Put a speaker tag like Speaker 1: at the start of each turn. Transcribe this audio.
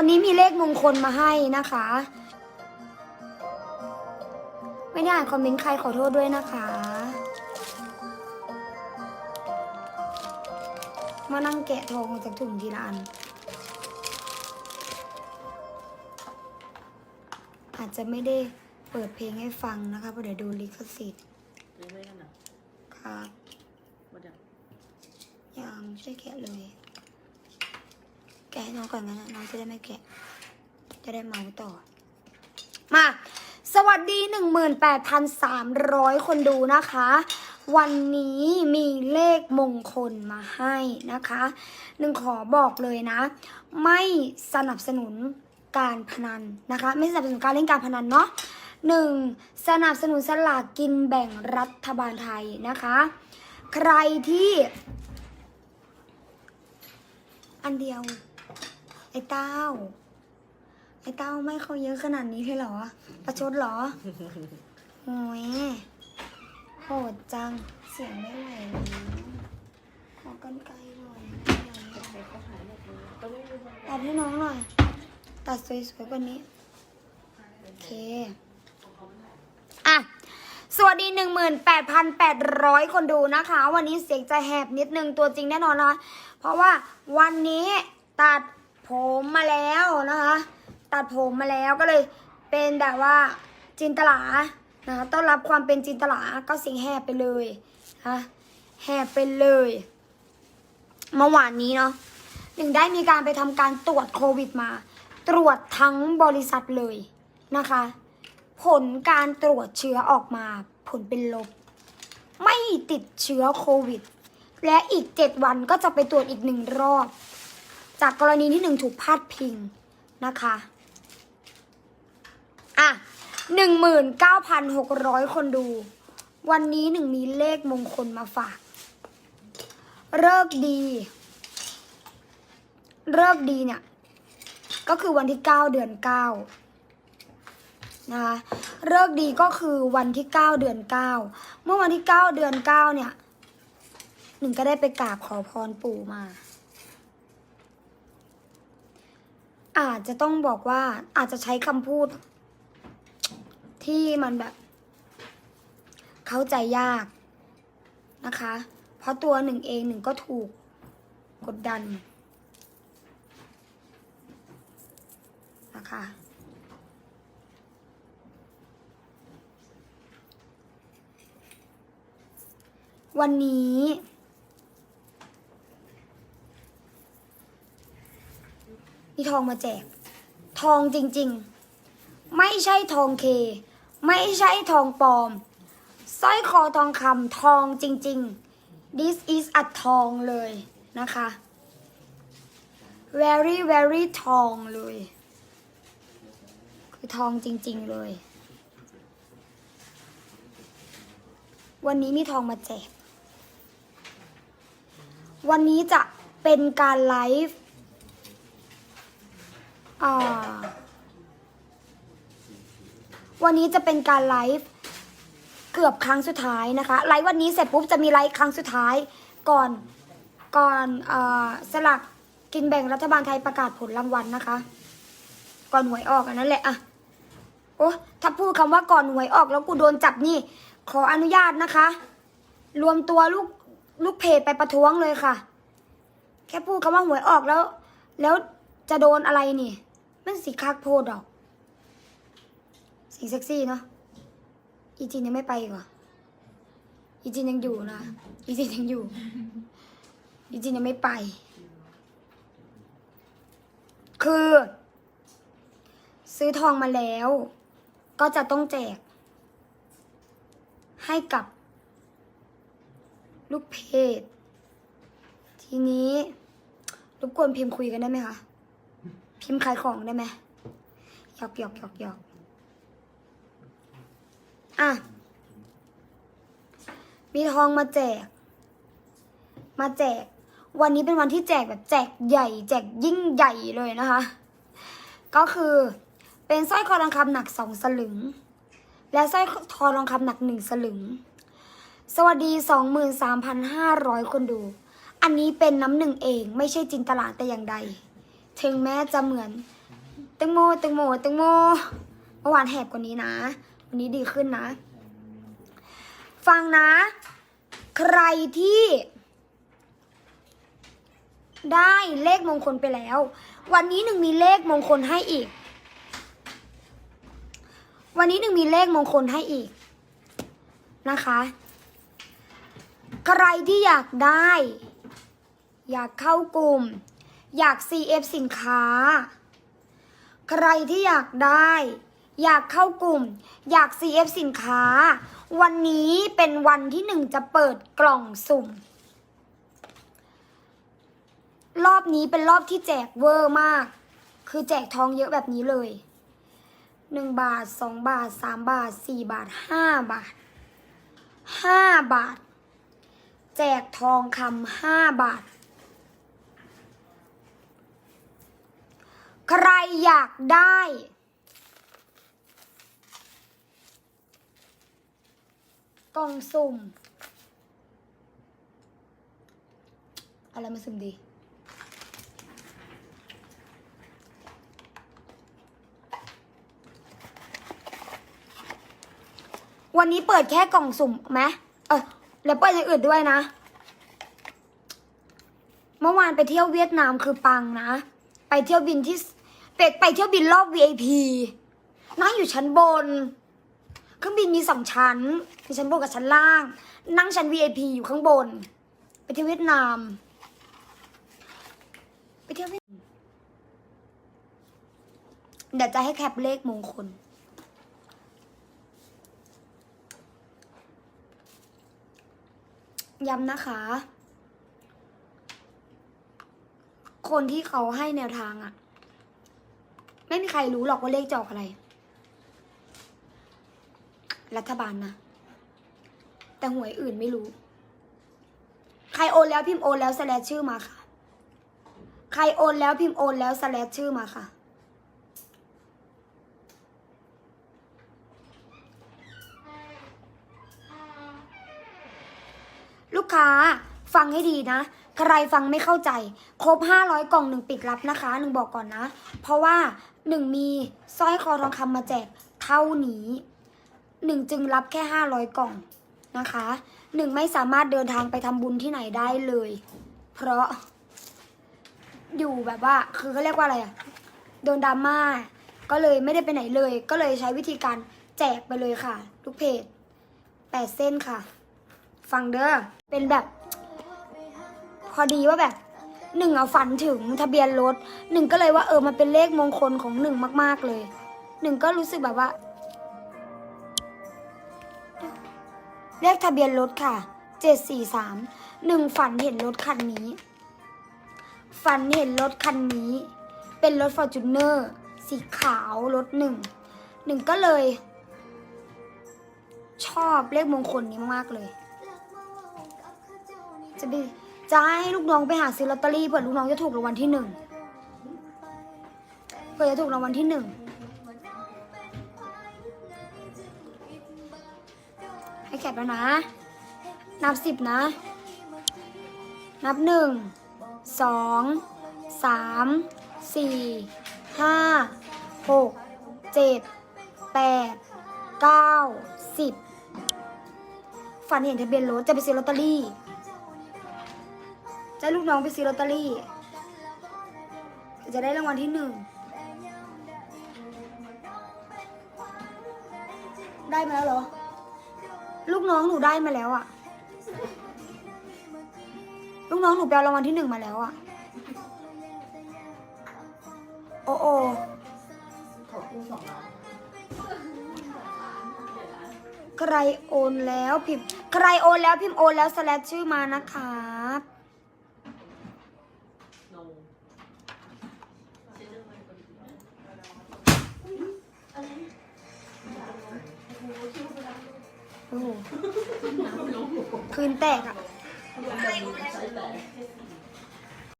Speaker 1: วันนี้มีเลขมงคลมาให้นะคะ ไม่ได้อ่านคอมเมนต์ใครขอโทษด้วยนะคะ มานั่งแกะทองออกจากถุงทีละอัน อาจจะไม่ได้เปิดเพลงให้ฟังนะคะเพราะเดี๋ยวโดูลิขสิทธิ์
Speaker 2: ยังไม่นั่นน่ะ
Speaker 1: ครับ
Speaker 2: หมดยัง
Speaker 1: ยังช่วยแกะเลย แกะให้น้องก่อนงั้นนะน้องจะได้ไม่แกะ จะได้เมาต่อ มา สวัสดี 18,300 คนดูนะคะ วันนี้มีเลขมงคลมาให้นะคะหนึ่งขอบอกเลยนะ ไม่สนับสนุนการพนันนะคะ ไม่สนับสนุนการเล่นการพนันเนาะหนึ่งสนับสนุนสลากกินแบ่งรัฐบาลไทยนะคะ ใครที่ อันเดียว ไอ้เต้า ไอ้เต้าไม่เขาเยอะขนาดนี้เลยเหรอ ประชดเหรอโอ้ยโหดจัง เสียงไม่ไหวแล้วขอกันไกลหน่อย
Speaker 2: ตั
Speaker 1: ดให้น้องหน่อย ตัดสวยๆกว่านี้ โอเค อะสวัสดี 18,800 คนดูนะคะ วันนี้เสียงจะแหบนิดนึงตัวจริงแน่นอนนะคะเพราะว่าวันนี้ตัด ผมมาแล้วนะคะ ตัดผมมาแล้วก็เลยเป็นแบบว่าจินตลานะคะต้อนรับความเป็นจินตลาก็เสียงแหบไปเลยนะแหบไปเลยเมื่อวานนี้เนาะหนึ่งได้มีการไปทำการตรวจโควิดมา ตรวจทั้งบริษัทเลยนะคะ ผลการตรวจเชื้อออกมาผลเป็นลบ ไม่ติดเชื้อโควิด และอีกเจ็ดวันก็จะไปตรวจอีกหนึ่งรอบ จากกรณีที่หนึ่งถูกพาดพิงนะคะ อะหนึ่งหมื่นเก้าพันหกร้อยคนดู วันนี้หนึ่งมีเลขมงคลมาฝาก เลิกดี เลิกดีเนี่ย ก็คือวันที่เก้าเดือนเก้านะคะเลิกดีก็คือวันที่เก้าเดือนเก้าเมื่อวันที่เก้าเดือนเก้าเนี่ย หนึ่งก็ได้ไปกราบขอพรปู่มา อาจจะต้องบอกว่าอาจจะใช้คำพูด ที่มันแบบ เข้าใจยากนะคะ เพราะตัวหนึ่งเองหนึ่งก็ถูกกดดันนะคะวันนี้ ทองมาแจก ทองจริงๆ ไม่ใช่ทองเค ไม่ใช่ทองปลอมสร้อยคอทองคำทองจริงๆ this is a ทองเลยนะคะ very very ทองเลย คือทองจริงๆเลย วันนี้มีทองมาแจก วันนี้จะเป็นการไลฟ์ วันนี้จะเป็นการไลฟ์เกือบครั้งสุดท้ายนะคะ ไลฟ์วันนี้เสร็จปุ๊บจะมีไลฟ์ครั้งสุดท้ายก่อนก่อนอสลักกินแบ่งรัฐบาลไทยประกาศผลรางวัลนะคะ ก่อนหวยออกอันนั้นแหละอะโอ้ถ้าพูดคำว่าก่อนหวยออกแล้วกูโดนจับนี่ ขออนุญาตนะคะ รวมตัวลูกลูกเพจไปประท้วงเลยค่ะ แค่พูดคำว่าหวยออกแล้ว แล้วจะโดนอะไรนี่ มันสีคักโพดดอก สีเซ็กซี่เนาะ อีจินยังไม่ไปอีกเหรออีจินยังอยู่นะ อีจินยังอยู่ อีจินยังไม่ไป คือ ซื้อทองมาแล้ว ก็จะต้องแจก ให้กับ ลูกเพจ ทีนี้รบกวนพิมพ์คุยกันได้ไหมคะ พิมพ์ขายของได้ไหมหยอกหยอกหยอกหยอกอะ มีทองมาแจก มาแจก วันนี้เป็นวันที่แจกแบบแจกใหญ่ แจกยิ่งใหญ่เลยนะคะ ก็คือเป็นสร้อยคอทองคำหนักสองสลึง และสร้อยคอทองคำหนักหนึ่งสลึง สวัสดี23,500คนดู อันนี้เป็นน้ำหนึ่งเอง ไม่ใช่จินตลาแต่อย่างใด ถึงแม้จะเหมือนแตงโมแตงโมแตงโมเมื่อวานแหบกว่านี้นะ วันนี้ดีขึ้นนะ ฟังนะ ใครที่ได้เลขมงคลไปแล้ว วันนี้หนึ่งมีเลขมงคลให้อีก วันนี้หนึ่งมีเลขมงคลให้อีกนะคะ ใครที่อยากได้ อยากเข้ากลุ่ม อยาก CF สินค้า ใครที่อยากได้ อยากเข้ากลุ่ม อยาก CF สินค้า วันนี้เป็นวันที่หนึ่งจะเปิดกล่องสุ่ม รอบนี้เป็นรอบที่แจกเวอร์มาก คือแจกทองเยอะแบบนี้เลยหนึ่งบาทสองบาทสามบาทสี่บาทห้าบาทห้าบาท แจกทองคำห้าบาท ใครอยากได้ กล่องสุ่ม อะไรมาสุ่มดีวันนี้เปิดแค่กล่องสุ่มไหมเออแล้วเปิดอย่างอื่นด้วยนะ เมื่อวานไปเที่ยวเวียดนามคือปังนะ ไปเที่ยวบินที่ ไปไปเที่ยวบินรอบ VIP นั่งอยู่ชั้นบน เครื่องบินมีสองชั้น มีชั้นบนกับชั้นล่าง นั่งชั้น VIP อยู่ข้างบน ไปเที่ยวเวียดนาม ไปเที่ยวเวียดเดี๋ยวจะให้แคปเลขมงคลย้ำนะคะ คนที่เขาให้แนวทางอะ ไม่มีใครรู้หรอกว่าเลขจะออกอะไร รัฐบาลนะแต่หวยอื่นไม่รู้ ใครโอนแล้วพิมพ์โอนแล้วสแลชชื่อมาค่ะ ใครโอนแล้วพิมพ์โอนแล้วสแลชชื่อมาค่ะ ลูกค้าฟังให้ดีนะ ใครฟังไม่เข้าใจ ครบ 500 กล่องหนึ่งปิดรับนะคะหนึ่งบอกก่อนนะ เพราะว่า หนึ่งมีสร้อยคอทองคำมาแจกเท่านี้หนึ่งจึงรับแค่500กล่องนะคะหนึ่งไม่สามารถเดินทางไปทำบุญที่ไหนได้เลย เพราะ อยู่แบบว่า คือเขาเรียกว่าอะไรอะโดนดราม่าก็เลยไม่ได้ไปไหนเลย ก็เลยใช้วิธีการแจกไปเลยค่ะทุกเพจแปดเส้นค่ะ ฟังเด้อเป็นแบบ พอดีว่าแบบ หนึ่งเอาฝันถึงทะเบียนรถหนึ่งก็เลยว่าเออมันเป็นเลขมงคลของหนึ่งมาก ๆเลยหนึ่งก็รู้สึกแบบว่า เลขทะเบียนรถค่ะเจ็ดสี่สามหนึ่งฝันเห็นรถคันนี้ ฝันเห็นรถคันนี้ เป็นรถฟอร์จูเนอร์สีขาวรถหนึ่งหนึ่งก็เลย ชอบเลขมงคลนี้มากๆเลย จะไป จะให้ลูกน้องไปหาซื้อลอตเตอรี่เผื่อลูกน้องจะถูกรางวัลที่หนึ่งเผื่อจะถูกรางวัลที่หนึ่งให้แคปแล้วนะ นับสิบนะ นับหนึ่งสองสามสี่ห้าหกเจ็ดแปดเก้าสิบฝันเห็นทะเบียนรถจะไปซื้อลอตเตอรี่ จะให้ลูกน้องไปซื้อลอตเตอรี่จะได้รางวัลที่หนึ่ง ได้มาแล้วเหรอ ลูกน้องหนูได้มาแล้วอะลูกน้องหนูไปเอารางวัลที่หนึ่งมาแล้วอะโอ้โอ
Speaker 2: ขอบคุณสองล้าน
Speaker 1: ใครโอนแล้วพิมพ์ ใครโอนแล้วพิมพ์โอนแล้วสแลชชื่อมานะครั โอ้โหคืนแตกอะ
Speaker 2: ใช่แต่